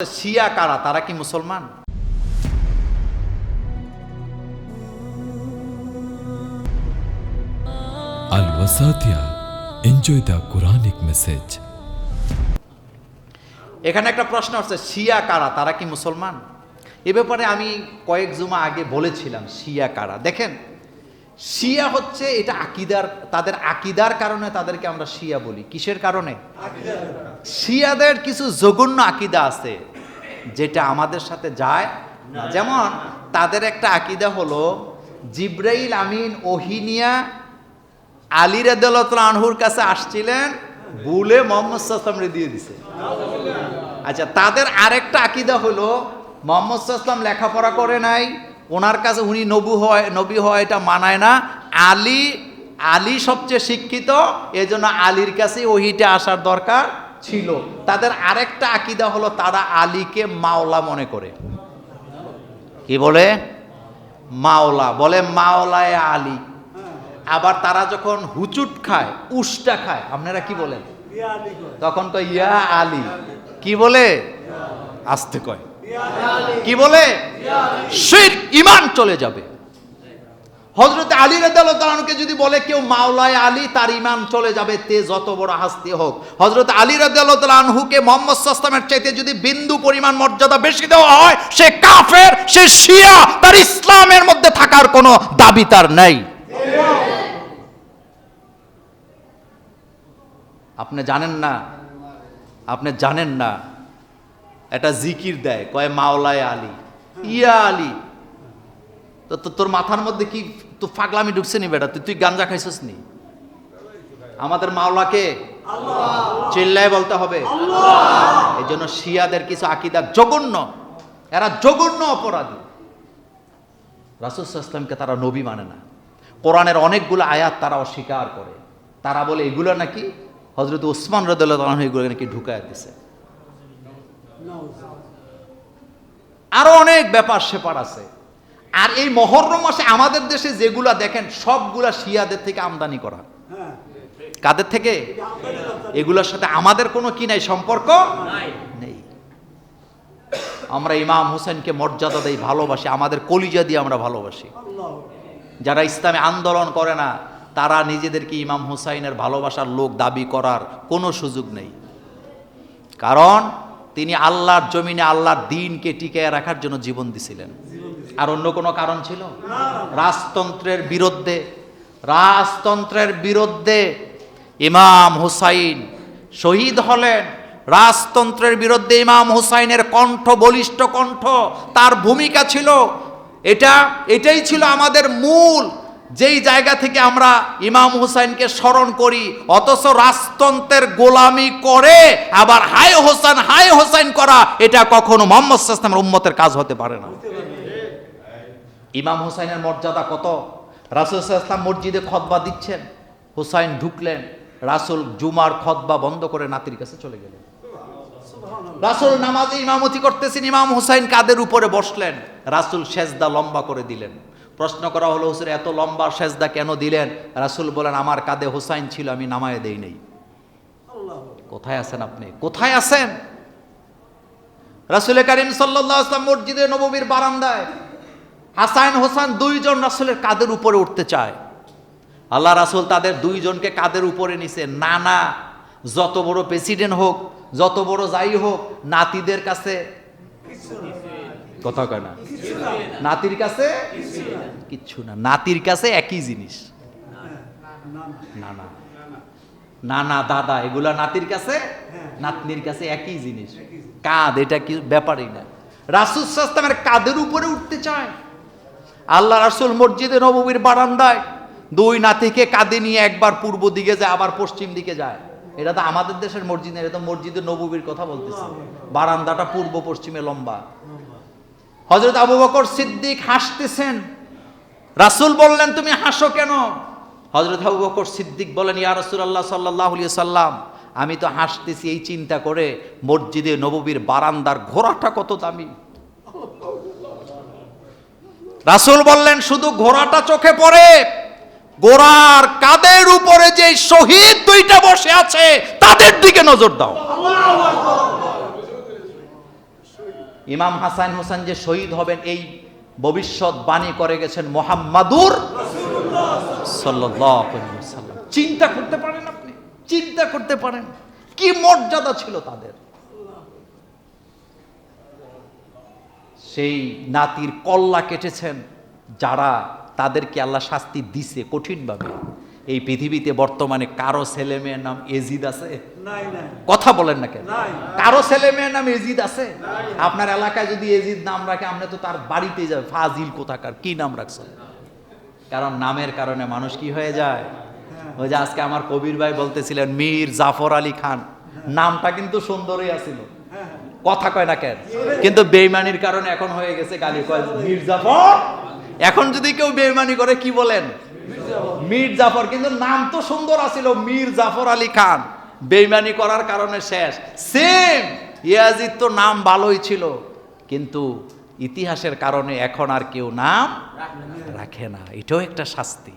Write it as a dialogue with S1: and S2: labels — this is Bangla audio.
S1: শিয়া কারা তারা কি মুসলমান
S2: Al Wasatia. Enjoy the Quranic message.
S1: এখানে একটা প্রশ্ন হচ্ছে শিয়া কারা তারা কি মুসলমান এ ব্যাপারে আমি কয়েক জুমা আগে বলেছিলাম শিয়া কারা দেখেন শিয়া হচ্ছে এটা আকিদার, তাদের আকিদার কারণে তাদেরকে আমরা শিয়া বলি। কিসের কারণে? শিয়াদের কিছু জঘন্য আকিদা আছে, যেটা আমাদের সাথে যায়। যেমন তাদের একটা আকিদা হলো, জিব্রাইল আমিন ওহিনিয়া আলী রাদিয়াল্লাহু আনহুর কাছে আসছিলেন বুলে মোহাম্মদ দিয়ে দিছে। আচ্ছা তাদের আরেকটা আকিদা হলো, মোহাম্মদ লেখাপড়া করে নাই ওনার কাছে উনি নবু হয় নবী হয় এটা মানায় না। আলী আলী সবচেয়ে শিক্ষিত এজন্য আলীর কাছে ওহিটা আসার দরকার ছিল। তাদের আরেকটা আকিদা হলো তারা আলীকে মাওলা মনে করে। কি বলে? মাওলা। বলে মাওলায় আলী। আবার তারা যখন হুচুট খায় উষ্টা খায় আপনারা কি বলেন? তখন তো ইয়া আলী। কি বলে? আসতে কয়। কি বলে? শির ইমান চলে যাবে। হজরত আলী রাদিয়াল্লাহু যদি বলে কেউ মাওলায় আলী, তার ইমান চলে যাবে, তে যত বড় হাস্তি হোক। হজরত আলী রাদিয়াল্লাহু আনহুকে মোহাম্মদ সাল্লামের চাইতে যদি বিন্দু পরিমাণ মর্যাদা বেশি দেওয়া হয়, সে কাফের, সে শিয়া, তার ইসলামের মধ্যে থাকার কোনো দাবি তার নেই। আপনি জানেন না? আপনি জানেন না? এটা জিকির দেয়, কয় মাওলায় আলী। ইয়া আলী। তো তোর মাথার মধ্যে কি তো ফাগলামি ঢুকছে নি বেটা? তুই তুই গাঞ্জা খাইছিস নি? আমাদের মাওলাকে চিল্লায় বলতে হবে। এই জন্য শিয়াদের কিছু আকিদা জঘন্য। এরা জঘন্য অপরাধী। রাসুসাল্লামকে তারা নবী মানে না। কোরআনের অনেকগুলো আয়াত তারা অস্বীকার করে। তারা বলে, এগুলো নাকি হজরত ওসমান রদুল্লাহ এগুলো নাকি ঢুকায় দিছে। আরও অনেক ব্যাপার সেপার আছে। আর এই মহরম মাসে আমাদের দেশে যেগুলা দেখেন সবগুলা শিয়াদের থেকে আমদানি করা। কাদের থেকে? এগুলোর সাথে আমাদের কোনো কি নাই সম্পর্ক? নেই। আমরা ইমাম হোসেনকে মর্যাদা দেই ভালোবাসি। আমাদের কলিজা দিয়ে আমরা ভালোবাসি। যারা ইসলামে আন্দোলন করে না তারা নিজেদেরকে ইমাম হুসাইনের ভালোবাসার লোক দাবি করার কোনো সুযোগ নেই। কারণ তিনি আল্লাহর জমিনে আল্লাহর দিনকে টিকিয়ে রাখার জন্য জীবন দিছিলেন। আর অন্য কোনো কারণ ছিল? রাজতন্ত্রের বিরুদ্ধে রাজতন্ত্রের বিরুদ্ধে ইমাম হুসাইন শহীদ হলেন। রাজতন্ত্রের বিরুদ্ধে ইমাম হুসাইনের কণ্ঠ, বলিষ্ঠ কণ্ঠ তার ভূমিকা ছিল। এটা, এটাই ছিল আমাদের মূল যেই জায়গা থেকে আমরা ইমাম হুসাইনকে স্মরণ করি অথচ রাজতন্ত্রের গোলামি করে আবার হাই হোসেন হাই হোসাইন করা এটা কখনো মোহাম্মদ সাস্তামের উম্মতের কাজ হতে পারে না। ইমাম হুসাইনের মর্যাদা কত? রাসুল ইসলাম মসজিদে খতবা দিচ্ছেন হুসাইন ঢুকলেন রাসুল জুমার খতবা বন্ধ করে নাতির কাছে চলে গেলেন। রাসুল নামাজে ইমামতি করতেছেন ইমাম হুসাইন কাদের উপরে বসলেন? রাসুল সেজদা লম্বা করে দিলেন। প্রশ্ন করা হলো হুসুর এত লম্বা সেজদা কেন দিলেন? রাসুল বলেন আমার কাঁধে হুসাইন ছিল আমি নামায় দেই নেই। কোথায় আছেন আপনি? কোথায় আছেন? রাসুল করিম সাল্লাহ আসলাম মসজিদে নবমীর বারান্দায় হাসাইন হোসান দুইজন রাসুলের কাদের উপরে উঠতে চায়। আল্লাহ রাসুল তাদের দুইজনকে কাদের উপরে নিছে। না না যত বড় প্রেসিডেন্ট হোক যত বড় যাই হোক নাতিদের কাছে কথা কয় না? নাতির কাছে? কিচ্ছু না। নাতির কাছে একই জিনিস। না না না দাদা, এগুলা নাতির কাছে? নাতনির কাছে একই জিনিস। কাঁধ, এটা কি ব্যাপারই না। রাসুল সাস্তামের কাদের উপরে উঠতে চায়। আল্লাহ রাসুল মসজিদে নবমীর বারান্দায় দুই নাতিকে কাঁধে নিয়ে একবার পূর্ব দিকে যায়, আবার পশ্চিম দিকে যায়। এটা তো আমাদের দেশের মসজিদ এটা তো মসজিদের নববীর কথা বলতেছে। বারান্দাটা পূর্ব পশ্চিমে লম্বা। হজরত আবু বকর সিদ্দিক হাসতেছেন। রাসুল বললেন, তুমি হাসো কেন? হজরত আবু বকর সিদ্দিক বলেন, ইয়া রাসূলুল্লাহ সাল্লাল্লাহু আলাইহি সাল্লাম আমি তো হাসতেছি এই চিন্তা করে মসজিদে নববীর বারান্দার ঘোড়াটা কত দামি? রাসূল বললেন, শুধু ঘোড়াটা চোখে পড়ে গোড়ার কাদের উপরে যে শহীদ দুইটা বসে আছে, তাদের দিকে নজর দাও। ইমাম হাসান হোসেন যে শহীদ হবেন, এই ভবিষ্যৎ বাণী করে গেছেন মোহাম্মাদুর চিন্তা করতে পারেন আপনি? চিন্তা করতে পারেন। কি মর্যাদা ছিল তাদের? সেই নাতির কল্লা কেটেছেন, যারা তাদেরকে আল্লাহ শাস্তি দিছে কঠিনভাবে। এই পৃথিবীতে বর্তমানে কারও ছেলে মেয়ের নাম এজিদ আছে? কথা বলেন না কেন? কারও ছেলে মেয়ের নাম এজিদ আছে? আপনার এলাকায় যদি এজিদ নাম রাখে আপনি তো তার বাড়িতে যাবে ফাজিল কোথাকার? কি নাম রাখছেন? কারণ নামের কারণে মানুষ কি হয়ে যায়? ওই যে আজকে আমার কবির ভাই বলতেছিলেন মীর জাফর আলী খান। নামটা কিন্তু সুন্দরই আছিল। কথা কয় না কেন? কিন্তু বেইমানির কারণে এখন হয়ে গেছে গালি। কয় মীর জাফর? এখন যদি কেউ বেমানি করে, কি বলেন? মীর জাফর। কিন্তু নাম তো সুন্দর আছিল, মীর জাফর আলী খান। বেইমানি করার কারণে শেষ। সেম ইয়াজিদ তো নাম ভালোই ছিল, কিন্তু ইতিহাসের কারণে এখন আর কেউ নাম রাখে না। এটাও একটা শাস্তি।